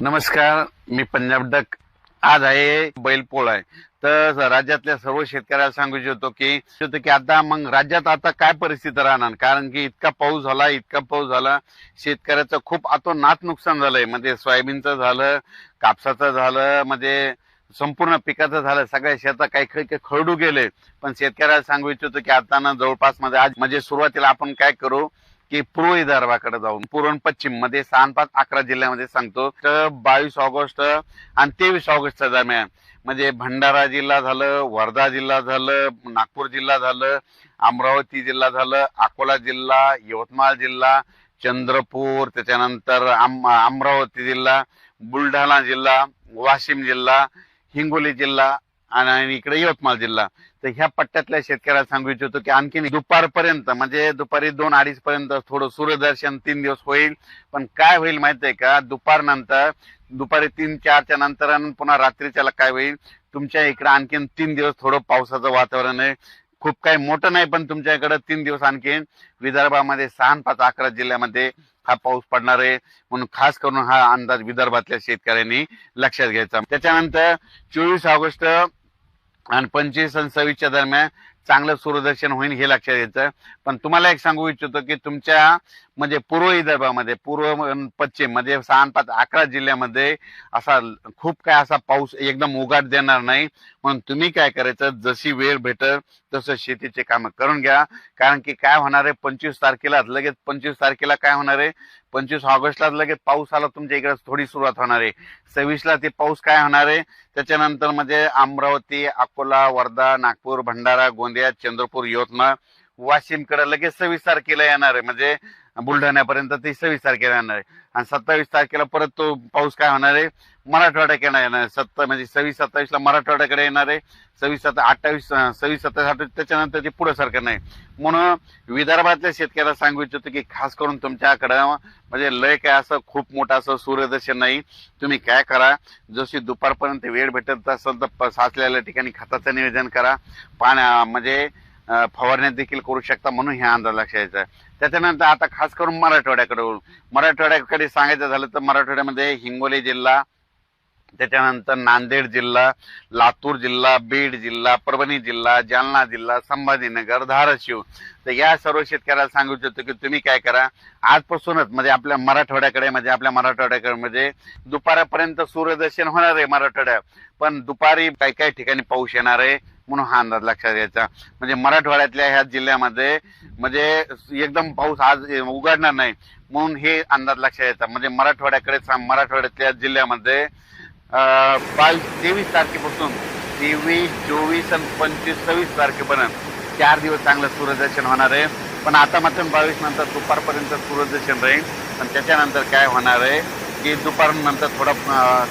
नमस्कार मी पंजाब डक. आज आहे बैलपोळ आहे. तर राज्यातल्या सर्व शेतकऱ्याला सांगू इच्छितो की की आता मग राज्यात आता काय परिस्थिती राहणार? कारण की इतका पाऊस झाला इतका पाऊस झाला शेतकऱ्याचं खूप नात नुकसान झालंय. म्हणजे सोयाबीनचं झालं कापसाचं झालं म्हणजे संपूर्ण पिकाचं झालं सगळ्या शेतात काही काही काही खरडू गेले. पण शेतकऱ्याला सांगू इच्छितो की आता ना जवळपासमध्ये आज म्हणजे सुरुवातीला आपण काय करू? की पूर्व विदर्भाकडे जाऊन पूर्व पश्चिममध्ये सहा पाच अकरा जिल्ह्यामध्ये सांगतो. तर बावीस ऑगस्ट आणि तेवीस ऑगस्टच्या दरम्यान म्हणजे भंडारा जिल्हा झालं वर्धा जिल्हा झालं नागपूर जिल्हा झालं अमरावती जिल्हा झालं अकोला जिल्हा यवतमाळ जिल्हा चंद्रपूर त्याच्यानंतर अमरावती जिल्हा बुलढाणा जिल्हा वाशिम जिल्हा हिंगोली जिल्हा आणि इकडे यवतमाळ जिल्हा. तर ह्या पट्ट्यातल्या शेतकऱ्याला सांगू इच्छितो की आणखी दुपारपर्यंत म्हणजे दुपारी दोन अडीच पर्यंत थोडं सूर्यदर्शन तीन दिवस होईल. पण काय होईल माहितीये का? दुपारनंतर दुपारी तीन चारच्या नंतर आणि पुन्हा रात्रीच्याला काय होईल? तुमच्या इकडे आणखीन तीन दिवस थोडं पावसाचं वातावरण आहे. खूप काही मोठं नाही पण तुमच्या इकडे तीन दिवस आणखीन विदर्भामध्ये सहा पाच अकरा जिल्ह्यामध्ये हा पाऊस पडणार आहे. म्हणून खास करून हा अंदाज विदर्भातल्या शेतकऱ्यांनी लक्षात घ्यायचा. त्याच्यानंतर चोवीस ऑगस्ट आणि पंचवीस आणि सव्वीसच्या दरम्यान चांगलं सूर्यदर्शन होईल हे लक्षात घ्यायचं पण तुम्हाला एक सांगू इच्छितो की तुमच्या म्हणजे पूर्व विदर्भामध्ये पूर्व पश्चिम म्हणजे सहा पाच अकरा जिल्ह्यामध्ये असा खूप काय असा पाऊस एकदम उघाट देणार नाही. म्हणून तुम्ही काय करायचं जशी वेळ भेटल तसं शेतीचे कामं करून घ्या. कारण की काय होणार आहे पंचवीस तारखेला लगेच पंचवीस तारखेला काय होणार आहे? पंचवीस ऑगस्टला लगेच पाऊस आला तुमच्या इकडे थोडी सुरुवात होणार आहे. सव्वीसला ते पाऊस काय होणार आहे? त्याच्यानंतर म्हणजे अमरावती अकोला वर्धा नागपूर भंडारा गोंदिया चंद्रपूर यवतमाळ वाशिमकडे लगेच सव्वीस तारखेला येणार आहे. म्हणजे बुलढाण्यापर्यंत ते सव्वीस तारखेला येणार आहे. आणि सत्तावीस तारखेला परत तो पाऊस काय होणार आहे? मराठवाड्याकडे येणार आहे. सत्ता म्हणजे सव्वीस सत्तावीसला मराठवाड्याकडे येणार आहे. सव्वीस सत्ता अठ्ठावीस सव्वीस सत्तावीस अठ्ठावीस त्याच्यानंतर ते पुढे सारखं नाही. म्हणून विदर्भातल्या शेतकऱ्याला सांगू इच्छितो की खास करून तुमच्याकडं म्हणजे लय काय असं खूप मोठं असं सूर्यदर्शन नाही. तुम्ही काय करा? जशी दुपारपर्यंत वेळ भेटत असेल तर साचलेल्या ठिकाणी खताचं नियोजन करा. पाण्या म्हणजे फवारण्या देखील करू शकता म्हणून हे अंदाज लक्षात यायचा त्याच्यानंतर आता खास करून मराठवाड्याकडे मराठवाड्याकडे सांगायचं झालं तर मराठवाड्यामध्ये हिंगोली जिल्हा त्याच्यानंतर नांदेड जिल्हा लातूर जिल्हा बीड जिल्हा परभणी जिल्हा जालना जिल्हा संभाजीनगर धाराशिव. तर या सर्व शेतकऱ्याला सांगू इच्छितो की तुम्ही काय करा आजपासूनच म्हणजे आपल्या मराठवाड्याकडे म्हणजे आपल्या मराठवाड्याकडे म्हणजे दुपारापर्यंत सूर्यदर्शन होणार आहे मराठवाड्यात. पण दुपारी काही काही ठिकाणी पाऊस येणार आहे. म्हणून हा अंदाज लक्षात घ्यायचा. म्हणजे मराठवाड्यातल्या ह्या जिल्ह्यामध्ये म्हणजे एकदम पाऊस आज उघडणार नाही म्हणून हे अंदाज लक्षात घ्यायचा. म्हणजे मराठवाड्याकडे मराठवाड्यातल्या जिल्ह्यामध्ये बावीस तेवीस तारखेपासून तेवीस चोवीस आणि पंचवीस सव्वीस तारखेपर्यंत चार दिवस चांगलं सूर्यदर्शन होणार आहे. पण आता मात्र बावीस नंतर दुपारपर्यंत सूर्यदर्शन राहील. पण त्याच्यानंतर काय होणार आहे की दुपारनंतर थोडा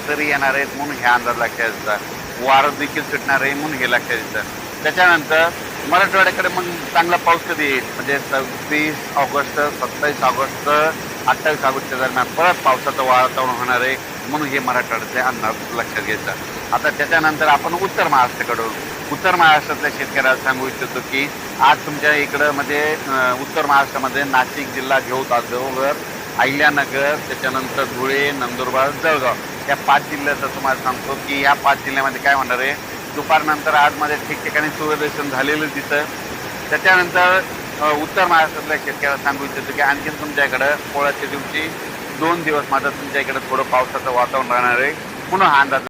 तरी येणार आहेत म्हणून हे अंदाज लक्षात घ्यायचा. वारं देखील सुटणार आहे म्हणून हे लक्षात येतं. त्याच्यानंतर मराठवाड्याकडे मग चांगला पाऊस कधी येईल? म्हणजे सव्वीस ऑगस्ट सत्तावीस ऑगस्ट अठ्ठावीस ऑगस्टच्या दरम्यान परत पावसाचं वातावरण होणार आहे म्हणून हे मराठवाड्याचे अंदाज लक्षात घ्यायचं आता त्याच्यानंतर आपण उत्तर महाराष्ट्राकडून उत्तर महाराष्ट्रातल्या शेतकऱ्याला सांगू इच्छितो की आज तुमच्या इकडं म्हणजे उत्तर महाराष्ट्रामध्ये नाशिक जिल्हा घेऊ देवघर अहिल्यानगर त्याच्यानंतर धुळे नंदुरबार जळगाव या पाच जिल्ह्याचं तुम्हाला सांगतो की या पाच जिल्ह्यामध्ये काय होणार आहे? दुपारनंतर आजमध्ये ठिकठिकाणी सूर्यदर्शन झालेलं दिसतं. त्याच्यानंतर उत्तर महाराष्ट्रातल्या शेतकऱ्याला सांगू इच्छितो की आणखीन तुमच्याकडं पोळ्याच्या दिवशी दोन दिवस मात्र तुमच्या इकडे थोडं पावसाचं वातावरण राहणार आहे. म्हणून हा अंदाज